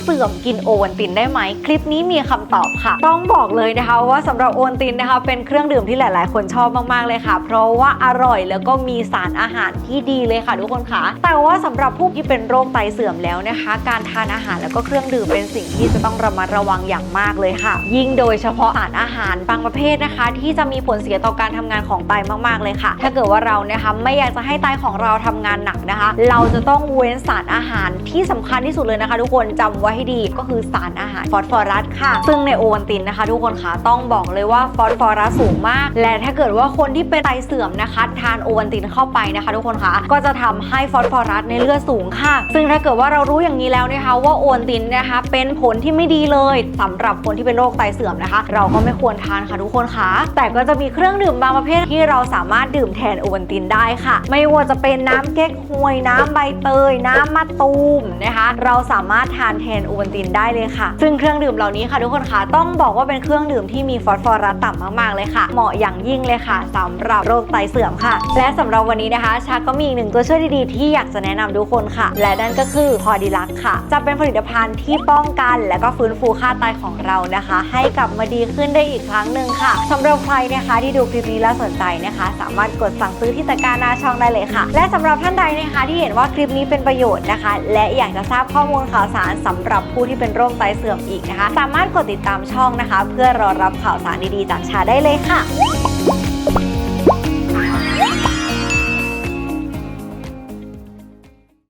เสื่อมกินโอวัลตินได้ไหม คลิปนี้มีคำตอบค่ะ ต้องบอกเลยนะคะว่าสำหรับโอวัลตินนะคะ เป็นเครื่องดื่มที่หลาย ๆ คนชอบมาก ๆ เลยค่ะ เพราะว่าอร่อยแล้วก็มีสารอาหารที่ดีเลยค่ะทุกคนค่ะ แต่ว่าสำหรับผู้ที่เป็นโรคไตเสื่อมแล้วนะคะ การทานอาหารแล้วก็เครื่องดื่มเป็นสิ่งที่จะต้องระมัดระวังอย่างมากเลยค่ะ ยิ่งโดยเฉพาะสารอาหารบางประเภทนะคะ ที่จะมีผลเสียต่อการทำงานของไตมาก ๆ เลยค่ะ ถ้าเกิดว่าเรานะคะไม่อยากจะให้ไตของเราทำงานหนักนะคะ เราจะต้องเว้นสารอาหารที่สำคัญที่สุดเลยนะคะ ทุกคนจำไว้ให้ดีก็คือสารอาหารฟอสฟอรัสค่ะ ซึ่งในโอวัลตินนะคะ ทุกคนคะต้องบอกเลยว่าฟอสฟอรัสสูงมาก และถ้าเกิดว่าคนที่เป็นไตเสื่อมนะคะทานโอวัลตินเข้าไปนะคะ ทุกคนคะก็จะทำให้ฟอสฟอรัสในเลือดสูงค่ะ ซึ่งถ้าเกิดว่าเรารู้อย่างนี้แล้วนะคะว่าโอวัลตินนะคะเป็นผลที่ไม่ดีเลยสำหรับคนที่เป็นโรคไตเสื่อมนะคะ เราก็ไม่ควรทานค่ะทุกคนคะแต่ก็จะมีเครื่องดื่มบางประเภทที่เราสามารถดื่มแทนโอวัลตินได้ค่ะ ไม่ว่าจะเป็นน้ำเก๊กฮวยน้ำใบเตย น้ำมะตูมนะคะ เราสามารถทานแทนโอวัลตินได้เลยค่ะ ซึ่งเครื่องดื่มเหล่านี้ค่ะทุกคนคะต้องบอกว่าเป็นเครื่องดื่มที่มีฟอสฟอรัสต่ำมากๆเลยค่ะ เหมาะอย่างยิ่งเลยค่ะสำหรับโรคไตเสื่อมค่ะ และสำหรับวันนี้นะคะชาก็มีอีกหนึ่งตัวช่วยดีๆ ที่อยากจะแนะนำทุกคนค่ะ และนั่นก็คือพอดีลักค่ะ จะเป็นผลิตภัณฑ์ที่ป้องกัน และก็ฟื้นฟูค่าไตของเรานะคะ ให้กลับมาดีขึ้นได้อีกครั้งหนึ่งค่ะสำหรับใครนะคะที่ดูคลิปนี้แล้วสนใจนะคะ สามารถกดสั่งซื้อที่ตะกร้าหน้าช่องได้เลยค่ะ และสำหรับท่านใดนะคะที่เห็นว่าคลิปนี้เป็นประโยชน์นะคะ และอยากจะทราบข้อมูลข่าวสารสำหรับผู้ที่เป็นโรคไตเสื่อมอีกนะคะ สามารถกดติดตามช่องนะคะ เพื่อรอรับข่าวสารดีๆจากชาได้เลยค่ะ